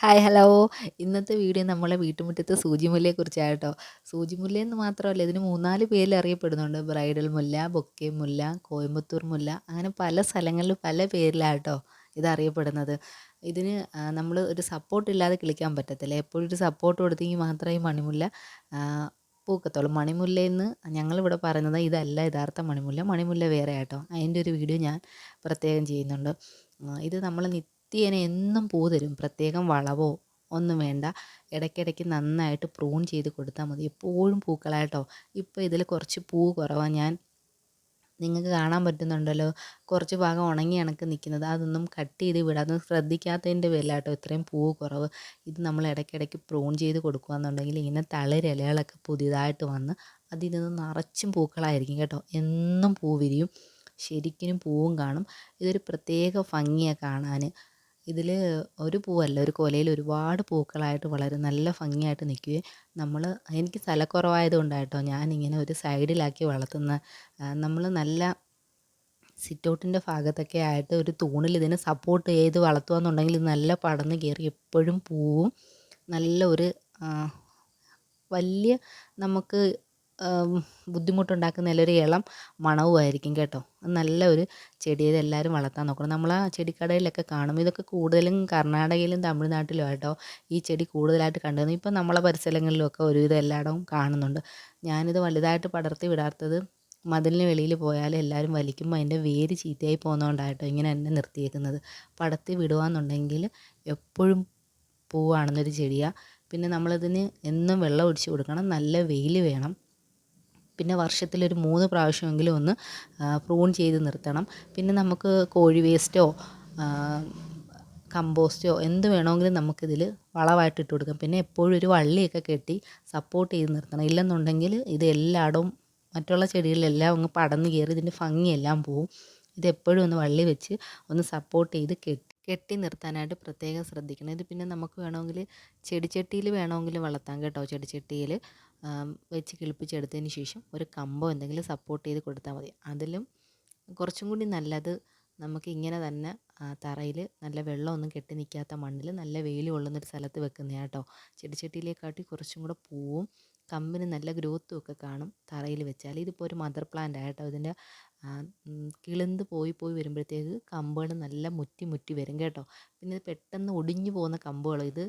Hi hello. ഇന്നത്തെ video നമ്മളെ വീട്ടുമുറ്റത്ത് സൂചിമുല്ലയെക്കുറിച്ചാണ് കേട്ടോ സൂചിമുല്ല എന്ന് മാത്രമല്ല ഇതിന് മൂന്നാൽ പേരിൽ അറിയപ്പെടുന്നുണ്ട്. ബ്രൈഡൽ മുല്ല ബൊക്കെ മുല്ല കോയമ്പത്തൂർ മുല്ല അങ്ങനെ പല സ്ഥലങ്ങളിൽ പല പേരിലാണ് കേട്ടോ ഇത് ഇതിന് നമ്മൾ ഒരു സപ്പോർട്ട് ഇല്ലാതെ കിളിക്കാൻ പറ്റത്തില്ല. എപ്പോഴും ഒരു സപ്പോർട്ട് കൊടുത്തെങ്കിൽ മാത്രമേ മണിമുല്ല പൂക്കത്തുള്ളൂ. മണിമുല്ലയെന്ന് ഞങ്ങളിവിടെ പറയുന്നത് ഇതല്ല യഥാർത്ഥ മണിമുല്ല. മണിമുല്ല വേറെ ആട്ടോ അതിന്റെ ഒരു വീഡിയോ ഞാൻ പ്രത്യേകം ചെയ്യുന്നുണ്ട്. ഇത് നമ്മൾ നിത്യേന എന്നും പൂ തരും പ്രത്യേകം വളവോ ഒന്നും വേണ്ട. ഇടയ്ക്കിടയ്ക്ക് നന്നായിട്ട് പ്രൂൺ ചെയ്ത് കൊടുത്താൽ മതി. എപ്പോഴും പൂക്കളായിട്ടോ ഇപ്പോൾ ഇതിൽ കുറച്ച് പൂ കുറവാണ് ഞാൻ നിങ്ങൾക്ക് കാണാൻ പറ്റുന്നുണ്ടല്ലോ. കുറച്ച് ഭാഗം ഉണങ്ങി കണക്ക് നിൽക്കുന്നത്. അതൊന്നും കട്ട് ചെയ്ത് വിടാതെ ശ്രദ്ധിക്കാത്തതിന്റെ പേരിലാട്ടോ ഇത്രയും പൂവ് കുറവ്. ഇത് നമ്മൾ ഇടയ്ക്കിടയ്ക്ക് പ്രൂൺ ചെയ്ത് കൊടുക്കുകയെന്നുണ്ടെങ്കിൽ ഇങ്ങനെ തളിരിലകളൊക്കെ പുതിയതായിട്ട് വന്ന് അതിൽ നിന്ന് നിറച്ചും പൂക്കളായിരിക്കും കേട്ടോ. എന്നും പൂ വിരിയും. ശരിക്കും പൂവും കാണും. ഇതൊരു പ്രത്യേക ഭംഗിയാണ് കാണാൻ. ഇതിൽ ഒരു പൂവല്ല ഒരു കൊലയിൽ ഒരുപാട് പൂക്കളായിട്ട് വളരെ നല്ല ഭംഗിയായിട്ട് നിൽക്കുകയും നമ്മൾ എനിക്ക് സ്ഥലക്കുറവായത് കൊണ്ടായിട്ടോ ഞാനിങ്ങനെ ഒരു സൈഡിലാക്കി വളർത്തുന്ന നമ്മൾ നല്ല സിറ്റൗട്ടിന്റെ ഭാഗത്തൊക്കെ ആയിട്ട് ഒരു തൂണിൽ ഇതിനെ സപ്പോർട്ട് ചെയ്ത് വളർത്തുകയെന്നുണ്ടെങ്കിൽ നല്ല പടന്ന് കയറി എപ്പോഴും പൂവും നല്ല ഒരു വലിയ നമുക്ക് ബുദ്ധിമുട്ടുണ്ടാക്കുന്ന നല്ലൊരു ഇളം മണവുമായിരിക്കും കേട്ടോ. നല്ല ഒരു ചെടിയിൽ എല്ലാവരും വളർത്താൻ നോക്കണം. നമ്മൾ ആ ചെടിക്കടയിലൊക്കെ കാണും ഇതൊക്കെ കൂടുതലും കർണാടകയിലും തമിഴ്നാട്ടിലും ആട്ടോ ഈ ചെടി കൂടുതലായിട്ട് കണ്ടത് ഇപ്പം നമ്മളെ പരിസരങ്ങളിലൊക്കെ ഒരുവിധം എല്ലായിടവും കാണുന്നുണ്ട്. ഞാനിത് വലുതായിട്ട് പടർത്തി വിടാത്തത് മതിലിന് വെളിയിൽ പോയാൽ എല്ലാവരും വലിക്കുമ്പോൾ അതിന്റെ വേര് ചീത്തയായി പോകുന്നതുകൊണ്ടായിട്ടോ ഇങ്ങനെ എന്നെ നിർത്തിയേക്കുന്നത്. പടത്തി വിടുകയെന്നുണ്ടെങ്കിൽ എപ്പോഴും പൂവാണെന്നൊരു ചെടിയാണ് പിന്നെ നമ്മളിതിന് എന്നും വെള്ളം ഒഴിച്ച് കൊടുക്കണം. നല്ല വെയിൽ വേണം. പിന്നെ വർഷത്തിലൊരു മൂന്ന് പ്രാവശ്യമെങ്കിലും ഒന്ന് പ്രൂൺ ചെയ്ത് നിർത്തണം. പിന്നെ നമുക്ക് കോഴി വേസ്റ്റോ കമ്പോസ്റ്റോ എന്ത് വേണമെങ്കിലും നമുക്കിതിൽ വളമായിട്ട് ഇട്ട് കൊടുക്കാം. പിന്നെ എപ്പോഴും ഒരു വള്ളിയൊക്കെ കെട്ടി സപ്പോർട്ട് ചെയ്ത് നിർത്തണം. ഇല്ലെന്നുണ്ടെങ്കിൽ ഇത് എല്ലായിടവും മറ്റുള്ള ചെടികളിലെല്ലാം അങ്ങ് പടന്ന് കയറി ഇതിന്റെ ഭംഗിയെല്ലാം പോവും. ഇതെപ്പോഴും ഒന്ന് വള്ളി വെച്ച് ഒന്ന് സപ്പോർട്ട് ചെയ്ത് കെട്ടി കെട്ടി നിർത്താനായിട്ട് പ്രത്യേകം ശ്രദ്ധിക്കണം. ഇത് പിന്നെ നമുക്ക് വേണമെങ്കിൽ ചെടിച്ചട്ടിയിൽ വേണമെങ്കിൽ വളർത്താം കേട്ടോ. ചെടിച്ചട്ടിയിൽ വെച്ച് കിളിപ്പിച്ചെടുത്തതിന് ശേഷം ഒരു കമ്പോ എന്തെങ്കിലും സപ്പോർട്ട് ചെയ്ത് കൊടുത്താൽ മതി. അതിലും കുറച്ചും കൂടി നല്ലത് നമുക്ക് ഇങ്ങനെ തന്നെ തറയിൽ നല്ല വെള്ളമൊന്നും കെട്ടി നിൽക്കാത്ത മണ്ണിൽ നല്ല വെയിൽ കൊള്ളുന്നൊരു സ്ഥലത്ത് വെക്കുന്നതാണ് കേട്ടോ ചെടിച്ചട്ടിയിലേക്കാട്ടി കുറച്ചും കൂടെ പൂവും കമ്പിന് നല്ല ഗ്രോത്തും ഒക്കെ കാണും തറയിൽ വെച്ചാൽ ഇതിപ്പോൾ ഒരു മദർ പ്ലാന്റ് ആയിട്ടോ ഇതിന്റെ കിളിന്ത് പോയി പോയി വരുമ്പോഴത്തേക്ക് കമ്പുകൾ നല്ല മുറ്റി മുറ്റി വരും കേട്ടോ. പിന്നെ പെട്ടെന്ന് ഒടിഞ്ഞു പോകുന്ന കമ്പുകൾ ഇത്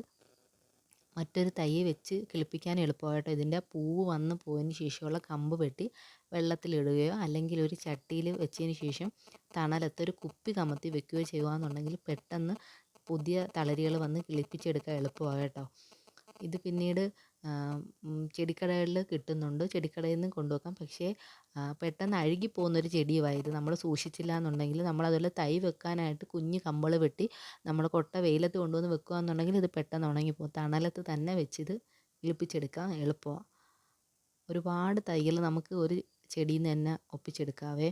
മറ്റൊരു തൈ വെച്ച് കിളിപ്പിക്കാൻ എളുപ്പമായിട്ട് ഇതിന്റെ പൂവ് വന്ന് പോയതിന് ശേഷമുള്ള കമ്പ് വെട്ടി വെള്ളത്തിലിടുകയോ അല്ലെങ്കിൽ ഒരു ചട്ടിയിൽ വെച്ചതിന് ശേഷം തണലത്ത് ഒരു കുപ്പി കമത്തി വെക്കുകയോ ചെയ്യുകയാണെന്നുണ്ടെങ്കിൽ പെട്ടെന്ന് പുതിയ തളരികൾ വന്ന് കിളിപ്പിച്ചെടുക്കാൻ എളുപ്പമാണ് കേട്ടോ. ഇത് പിന്നീട് ചെടിക്കടകളിൽ കിട്ടുന്നുണ്ട്. ചെടിക്കടയിൽ നിന്ന് കൊണ്ടുവെക്കാം. പക്ഷേ പെട്ടെന്ന് അഴുകി പോകുന്നൊരു ചെടിയുമായത് നമ്മൾ സൂക്ഷിച്ചില്ല എന്നുണ്ടെങ്കിൽ നമ്മൾ അതുപോലെ തൈ വെക്കാനായിട്ട് കുഞ്ഞ് കമ്പൾ വെട്ടി നമ്മൾ കൊട്ട വെയിലത്ത് കൊണ്ടുവന്ന് വെക്കുക എന്നുണ്ടെങ്കിൽ ഇത് പെട്ടെന്ന് ഉണങ്ങിപ്പോകും. തണലത്ത് തന്നെ വെച്ചിത് കിളിപ്പിച്ചെടുക്കാൻ എളുപ്പമാണ് ഒരുപാട് തൈകൾ നമുക്ക് ഒരു ചെടിയിൽ നിന്ന് തന്നെ ഒപ്പിച്ചെടുക്കാവേ.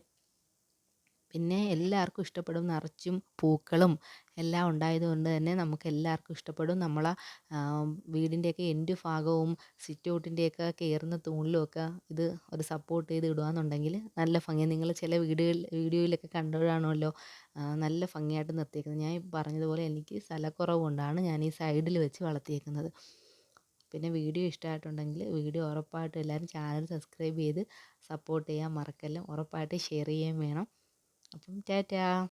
പിന്നെ എല്ലാവർക്കും ഇഷ്ടപ്പെടും നിറച്ചും പൂക്കളും എല്ലാം ഉണ്ടായതുകൊണ്ട് തന്നെ നമുക്ക് എല്ലാവർക്കും ഇഷ്ടപ്പെടും. നമ്മളെ വീടിന്റെയൊക്കെ എൻഡ് ഭാഗവും സിറ്റ് ഔട്ടിന്റെയൊക്കെ കയറുന്ന തൂണിലുമൊക്കെ ഇത് ഒരു സപ്പോർട്ട് ചെയ്ത് ഇടുകയെന്നുണ്ടെങ്കിൽ നല്ല ഭംഗി. നിങ്ങൾ ചില വീഡിയോയിൽ വീഡിയോയിലൊക്കെ കണ്ടതാണല്ലോ നല്ല ഭംഗിയായിട്ട് നിർത്തിയേക്കുന്നത്. ഞാൻ പറഞ്ഞതുപോലെ എനിക്ക് സ്ഥലക്കുറവ് കൊണ്ടാണ് ഞാൻ ഈ സൈഡിൽ വെച്ച് വളർത്തിയേക്കുന്നത്. പിന്നെ വീഡിയോ ഇഷ്ടമായിട്ടുണ്ടെങ്കിൽ വീഡിയോ ഉറപ്പായിട്ടും എല്ലാവരും ചാനൽ സബ്സ്ക്രൈബ് ചെയ്ത് സപ്പോർട്ട് ചെയ്യാൻ മറക്കല്ല. ഉറപ്പായിട്ട് ഷെയർ ചെയ്യുകയും വേണം. അപ്പം ടാറ്റാ